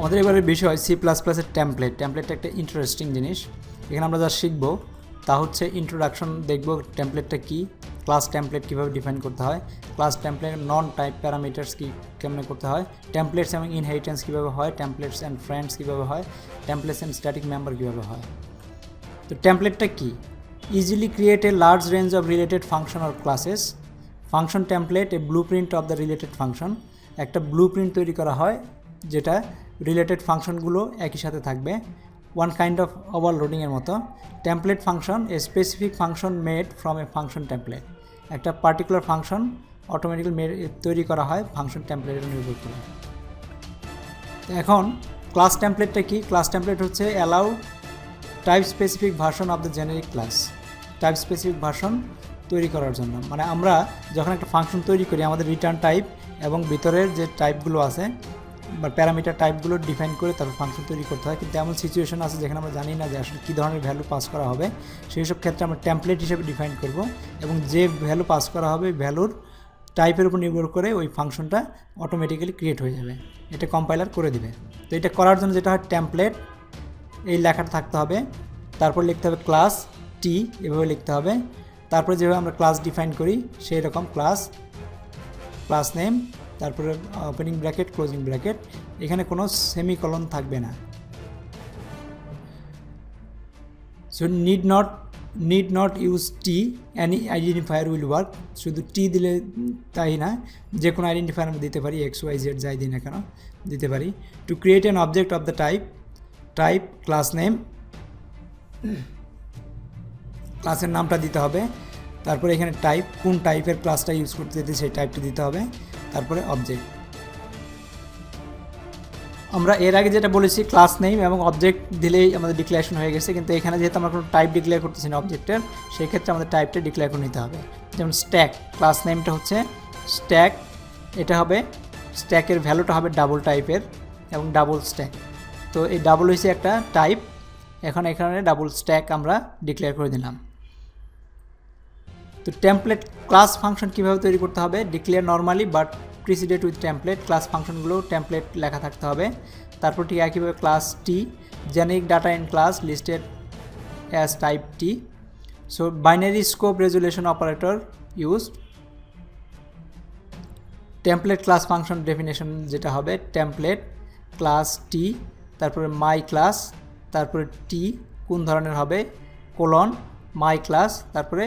আমাদের এবারে বিষয় সি প্লাস প্লাসের ট্যাম্পলেট ট্যাম্পলেটটা একটা ইন্টারেস্টিং জিনিস। এখানে আমরা যা শিখব, তা হচ্ছে ইন্ট্রোডাকশন দেখব ট্যাম্পলেটটা কী ক্লাস ট্যাম্পলেট কীভাবে ডিফাইন করতে হয় class template non type parameters কী, কেমনে করতে হয় ট্যাম্পলেটস এবং ইনহেরিটেন্স কীভাবে হয় ট্যাম্পলেটস অ্যান্ড ফ্রেন্ডস কীভাবে হয় ট্যাম্পলেটস অ্যান্ড স্ট্যাটিক মেম্বার কীভাবে হয়। তো ট্যাম্পলেটটা কী? Easily create a large range of related function or classes function template a blue print of the related function একটা ব্লু প্রিন্ট তৈরি করা হয়, যেটা রিলেটেড ফাংশনগুলো একই সাথে থাকবে। ওয়ান কাইন্ড অফ ওভার ওভারলোডিংয়ের মতো। Template function a specific function made from a function template একটা পার্টিকুলার ফাংশন অটোমেটিক্যালি তৈরি করা হয় ফাংশন টেমপ্লেটের নির্ভর করে। এখন ক্লাস টেমপ্লেটটা কি? ক্লাস টেমপ্লেট হচ্ছে allow type specific version of the generic class type specific version তৈরি করার জন্য। মানে আমরা যখন একটা ফাংশন তৈরি করি, আমাদের রিটার্ন টাইপ এবং ভিতরের যে টাইপগুলো আছে বা প্যারামিটার টাইপগুলো ডিফাইন করে তারপর ফাংশন তৈরি করতে হয়। কিন্তু এমন সিচুয়েশন আছে যেখানে আমরা জানি না যে আসলে কী ধরনের ভ্যালু পাস করা হবে। সেই সব ক্ষেত্রে আমরা টেমপ্লেট হিসেবে ডিফাইন করব এবং যে ভ্যালু পাস করা হবে ভ্যালুর টাইপের উপর নির্ভর করে ওই ফাংশনটা অটোমেটিক্যালি ক্রিয়েট হয়ে যাবে। এটা কম্পাইলার করে দিবে। তো এটা করার জন্য যেটা হয় টেমপ্লেট এই লেখাটা থাকতে হবে। তারপর লিখতে হবে ক্লাস টি এভাবে লিখতে হবে। তারপরে যেভাবে আমরা ক্লাস ডিফাইন করি, সেই রকম ক্লাস ক্লাস নেম তারপরে ওপেনিং ব্র্যাকেট ক্লোজিং ব্র্যাকেট এখানে কোনো সেমিকলন থাকবে না। So need not need not use T any identifier will work শুধু টি দিলে তাই না যে কোনো আইডেন্টিফায়ার আমরা দিতে পারি এক্স ওয়াই জেড যাই দিই না কেন, দিতে পারি। To create an object of the type type class name ক্লাসের নামটা দিতে হবে। তারপরে এখানে টাইপ কোন টাইপের ক্লাসটা ইউজ করতে যেতে সেই টাইপটা দিতে হবে। তারপরে অবজেক্ট আমরা এর আগে যেটা বলেছি ক্লাস নেম এবং অবজেক্ট দিলেই আমাদের ডিক্লারেশন হয়ে গেছে, কিন্তু এখানে যেহেতু আমরা কোনো টাইপ ডিক্লেয়ার করতেছি না অবজেক্টের সেই ক্ষেত্রে আমাদের টাইপটা ডিক্লেয়ার করে নিতে হবে। যেমন স্ট্যাক ক্লাস নেমটা হচ্ছে স্ট্যাক এটা হবে স্ট্যাকের ভ্যালুটা হবে ডাবল টাইপের এবং ডাবল স্ট্যাক তো এই ডাবল হয়েছে একটা টাইপ এখন এখানে ডাবল স্ট্যাক আমরা ডিক্লেয়ার করে দিলাম। তো টেমপ্লেট ক্লাস ফাংশন কীভাবে তৈরি করতে হবে? Declare normally but preceded with template class ফাংশনগুলো template লেখা থাকতে হবে। তারপর ঠিক একইভাবে class T generic data in class listed as type T so binary scope resolution operator used template class function definition যেটা হবে টেমপ্লেট ক্লাস টি তারপরে মাই ক্লাস তারপরে টি কোন ধরনের হবে? কোলন মাই ক্লাস তারপরে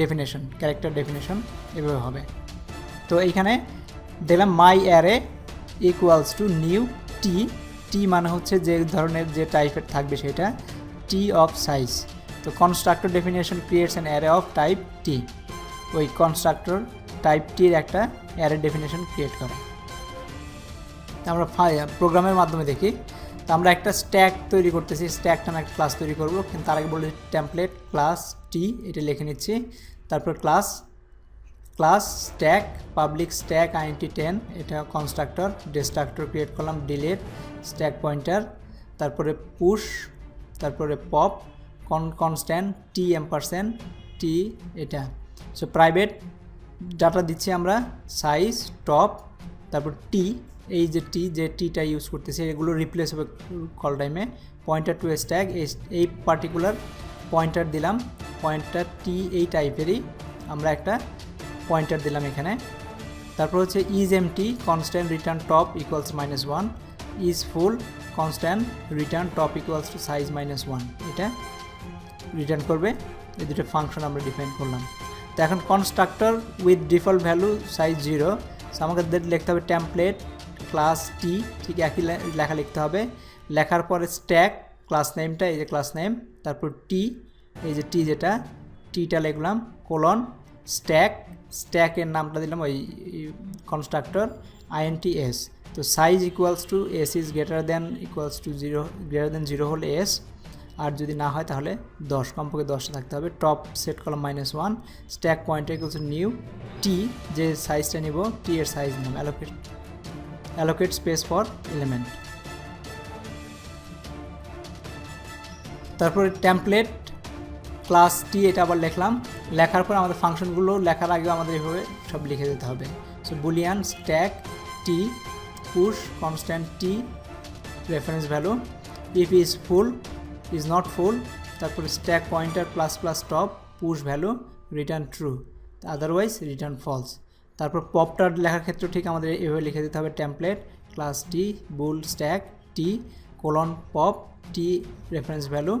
ডেফিনেশন ক্যারেক্টার ডেফিনেশন এভাবে হবে। তো এইখানে দেখলাম my array equals to new T T মানে হচ্ছে যে ধরনের যে টাইপের থাকবে সেটা টি অফ সাইজ তো constructor definition creates an array of type T ওই কনস্ট্রাক্টর টাইপ টির একটা অ্যারে ডেফিনেশন ক্রিয়েট করে। আমরা প্রোগ্রামের মাধ্যমে দেখি। তো আমরা একটা স্ট্যাক তৈরি করতেছি স্ট্যাক নামে একটা ক্লাস তৈরি করব। কিন্তু তার আগে বলি টেমপ্লেট ক্লাস টি এটা লিখে নিচ্ছি। তারপর class class stack public stack INT ten এটা কনস্ট্রাক্টর ডিস্ট্রাক্টর ক্রিয়েট করলাম ডিলেট স্ট্যাক পয়েন্টার তারপরে পুশ তারপরে pop con constant T ampersand T এটা। সো প্রাইভেট ডাটা দিচ্ছি আমরা সাইজ টপ তারপর টি এই যে টি, যে টিটা ইউজ করতেছি, এগুলো রিপ্লেস হবে কল টাইমে পয়েন্টার টু স্ট্যাগ এই পার্টিকুলার পয়েন্টার দিলাম। পয়েন্টার টি এই টাইপেরই আমরা একটা পয়েন্টার দিলাম এখানে। তারপর হচ্ছে is empty constant return top equals minus one is full constant return top equals to size minus one এটা রিটার্ন করবে। এই দুটো ফাংশন আমরা ডিফাইন করলাম। তো এখন constructor with default value size zero আমাকে লিখতে হবে টেমপ্লেট ক্লাস টি ঠিক একই লেখা লিখতে হবে। লেখার পরে স্ট্যাক ক্লাস নেমটা এই যে ক্লাস নেম তারপর টি এই যে টি যেটা টিটা লিখলাম কোলন স্ট্যাক স্ট্যাকের নামটা দিলাম ওই কনস্ট্রাক্টর আইএনটিএস তো size equals to S is greater than equals to zero greater than zero হলে এস আর যদি না হয় তাহলে দশ, কমপক্ষে দশটা থাকতে হবে। টপ সেট করলাম মাইনাস ওয়ান স্ট্যাক পয়েন্টে ইকুয়ালস নিউ টি যে সাইজটা নিব টি এর সাইজ নিলাম allocate allocate space for element তারপরে টেমপ্লেট ক্লাস টি এটা আবার লিখলাম। লেখার পর আমাদের ফাংশনগুলো লেখার আগেও আমাদের এভাবে সব লিখে দিতে হবে। So boolean stack T push constant T reference value if is full is not full তারপরে stack pointer plus plus top push value return true otherwise return false তারপর পপটার লেখার ক্ষেত্রে ঠিক আমাদের এভাবে লিখে দিতে হবে template class T bool stack T colon pop T reference value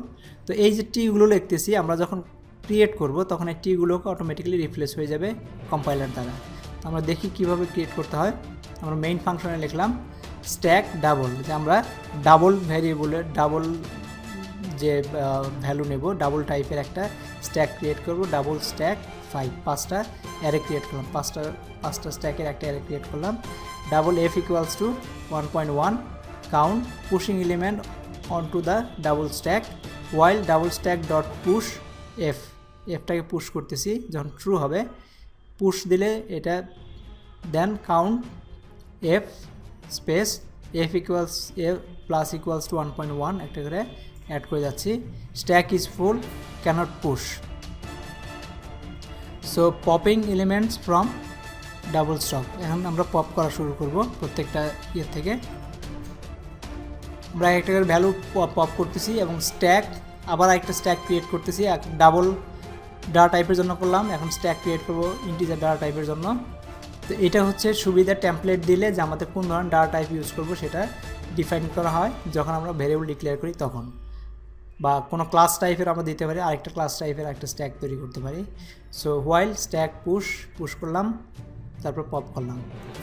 তো এই যে টিগুলো লিখতেছি, আমরা যখন ক্রিয়েট করব, তখন এই টিগুলোকে অটোমেটিক্যালি রিপ্লেস হয়ে যাবে কম্পাইলার দ্বারা। আমরা দেখি কীভাবে ক্রিয়েট করতে হয়। আমরা মেইন ফাংশনে লিখলাম স্ট্যাক ডাবল যে আমরা ডাবল ভ্যারিয়েবলের ডাবল যে ভ্যালু নেব ডাবল টাইপের একটা স্ট্যাক ক্রিয়েট করব ডাবল স্ট্যাক ফাইভ পাঁচটা অ্যারে ক্রিয়েট করলাম। পাঁচটা পাঁচটা স্ট্যাকের একটা অ্যারে ক্রিয়েট করলাম। Double F equals to one point one count pushing element on to the double stack while double stack dot push F এফটাকে push করতেছি, যখন ট্রু হবে পুশ দিলে এটা then count F space F equals F plus equals to one point one একটা করে add করে যাচ্ছি। Stack is full cannot push so popping elements from double stack এখন আমরা পপ করা শুরু করব প্রত্যেকটা ইয়ের থেকে। আমরা একটা করে ভ্যালু পপ করতেছি এবং স্ট্যাক আবার একটা স্ট্যাক ক্রিয়েট করতেছি। ডাবল ডাটা টাইপের জন্য করলাম, এখন স্ট্যাক ক্রিয়েট করব ইন্টিজার ডাটা টাইপের জন্য। তো এটা হচ্ছে সুবিধা টেমপ্লেট দিলে যে আমাদের কোন ধরনের ডাটা টাইপ ইউজ করব সেটা ডিফাইন করা হয়, যখন আমরা ভেরিয়েবল ডিক্লেয়ার করি তখন। বা কোনো ক্লাস টাইপের আমরা দিতে পারি, আরেকটা ক্লাস টাইপের একটা স্ট্যাক তৈরি করতে পারি। So while stack push push করলাম, তারপর পপ করলাম।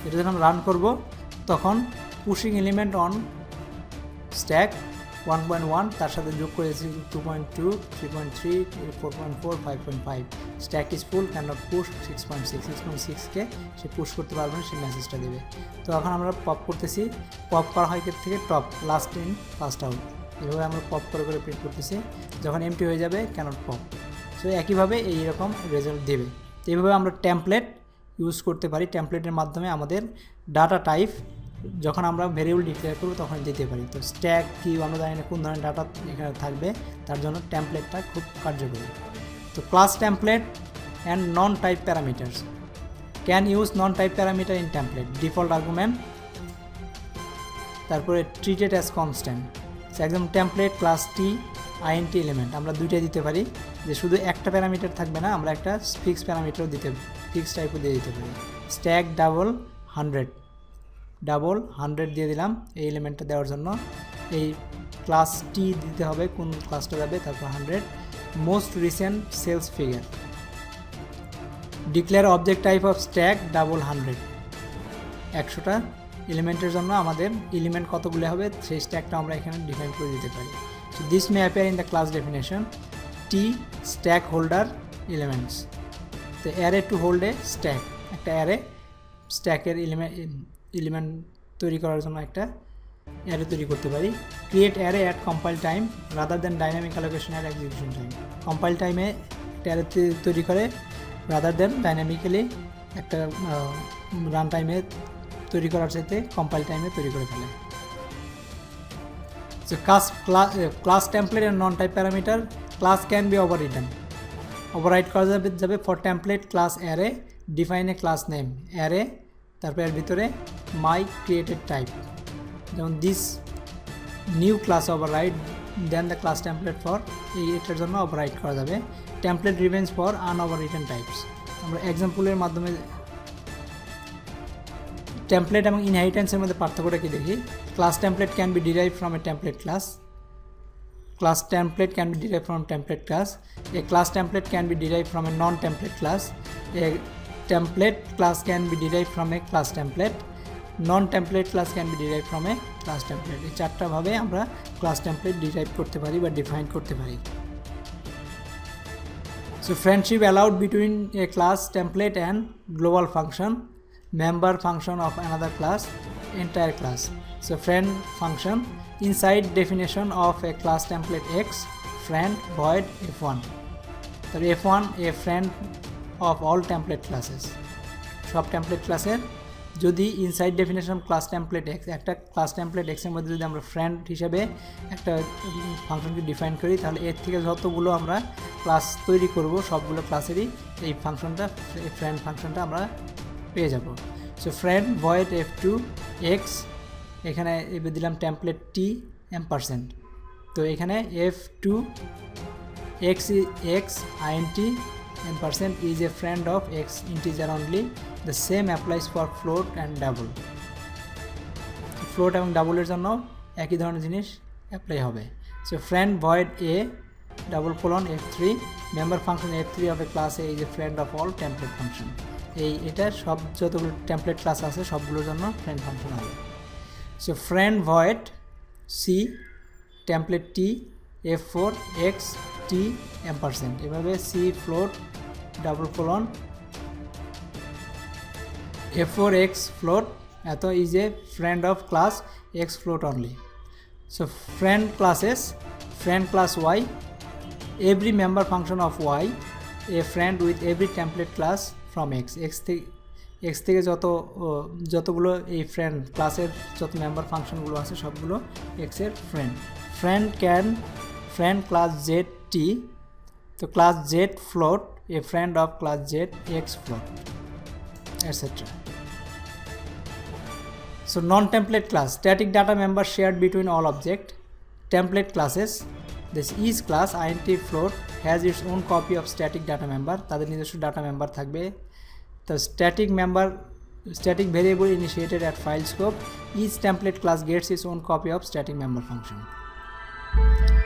এটা যখন রান করব, তখন pushing element on stack one point one তার সাথে যোগ করেছি two point two three point three four point four five point five stack is full can not push six point six six point সিক্সকে সে push করতে পারবে না সেই মেসেজটা দেবে। তো এখন আমরা পপ করতেছি। পপ করা হয় থেকে? Top last in first out এভাবে আমরা পপ করে করে প্রিন্ট করতেছি, যখন এমটি হয়ে যাবে ক্যানট পপ সো একইভাবে এইরকম রেজাল্ট দেবে। তো এইভাবে আমরা ট্যাম্পলেট ইউজ করতে পারি। ট্যাম্পলেটের মাধ্যমে আমাদের ডাটা টাইপ যখন আমরা ভেরিয়েবল ডিক্লেয়ার করব তখন দিতে পারি। তো স্ট্যাক কি আমরা জানি না কোন ধরনের ডাটা এখানে থাকবে। তার জন্য ট্যাম্পলেটটা খুব কার্যকরী। তো class template and non type parameters can use non type parameter in template default argument তারপরে ট্রিটেড অ্যাজ কনস্ট্যান্ট একদম template class T INT element আমরা দুইটাই দিতে পারি। যে শুধু একটা প্যারামিটার থাকবে না, আমরা একটা ফিক্স প্যারামিটারও দিতে ফিক্স টাইপও দিয়ে দিতে পারি। Stack double hundred double hundred দিয়ে দিলাম এই এলিমেন্টটা দেওয়ার জন্য। এই ক্লাস টি দিতে হবে, কোন ক্লাসটা যাবে, তারপর hundred most recent sales figure declare object type of stack double hundred একশোটা এলিমেন্টের জন্য আমাদের এলিমেন্ট কতগুলো হবে, সেই স্ট্যাকটা আমরা এখানে ডিফাইন করে দিতে পারি। So this may appear in the class definition T stack holder elements তো array to hold a stack একটা অ্যারে স্ট্যাকের এলিমেন্ট এলিমেন্ট তৈরি করার জন্য একটা অ্যারে তৈরি করতে পারি। Create array at compile time rather than dynamic allocation at execution time compile টাইমে একটা অ্যারে তৈরি করে রাদার দেন ডাইনামিক্যালি একটা রান টাইমে তৈরি করার চাইতে কম্পাইল টাইমে তৈরি করে ফেলে। So class class template and non type parameter class can be overridden override করা যাবে যাবে ফর টেম্পলেট ক্লাস অ্যারে ডিফাইনে ক্লাস নেম অ্যারে তারপর এর ভিতরে মাই ক্রিয়েটেড টাইপ যেমন this new class override then the class template for এই এটার জন্য ওভার রাইট করা যাবে। Template remains for unoverridden types আমরা এক্সাম্পলের মাধ্যমে টেমপ্লেট এবং ইনহেরিটেন্সের মধ্যে পার্থক্যটা কি দেখি class template can be derive from a template class class template can be derived from template class a class template can be derived from a non template class a template class can be derived from a class template non template class can be derived from a class template এই চারটা ভাবে আমরা class template derive করতে পারি বা define করতে পারি So friendship allowed between a class template and global function, member function of another class, entire class. So friend function inside definition of a class template X, friend void f1. So f1 a friend of all template classes. সব template ক্লাসের যদি inside definition class template X একটা class template এক্সের মধ্যে যদি আমরা friend হিসেবে একটা ফাংশনকে ডিফাইন করি তাহলে এর থেকে যতগুলো আমরা ক্লাস তৈরি করব সবগুলো ক্লাসেরই এই ফাংশনটা এই ফ্রেন্ড ফাংশনটা আমরা পেয়ে যাব। So friend void F two X এখানে এবার দিলাম টেমপ্লেট টি এম পার্সেন্ট তো এখানে F two X X INT M percent is a friend of X integer only the same applies for float and double float এবং ডাবলের জন্য একই ধরনের জিনিস অ্যাপ্লাই হবে। So friend void A double F three member function F three of a class A is a friend of all template function এই এটা সব যতগুলো টেমপ্লেট ক্লাস আছে, সবগুলোর জন্য ফ্রেন্ড ফাংশন হবে। So friend void C template T F four X T M percent এভাবে C float double colon F four X float এত is a friend of class X float only so friend classes friend class Y every member function of y, a friend with every template class from x x থেকে x থেকে যত যতগুলো এই friend ক্লাসের যত member ফাংশনগুলো আছে সবগুলো এর friend friend can friend class Z T তো class Z float a friend of class Z X float etcetera So non-template class, static data member shared between all object. Template classes, this each class int float has its own copy of static data member. তাদের নিজস্ব data member থাকবে তো static member static variable initiated at file scope each template class gets its own copy of static member function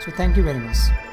so thank you very much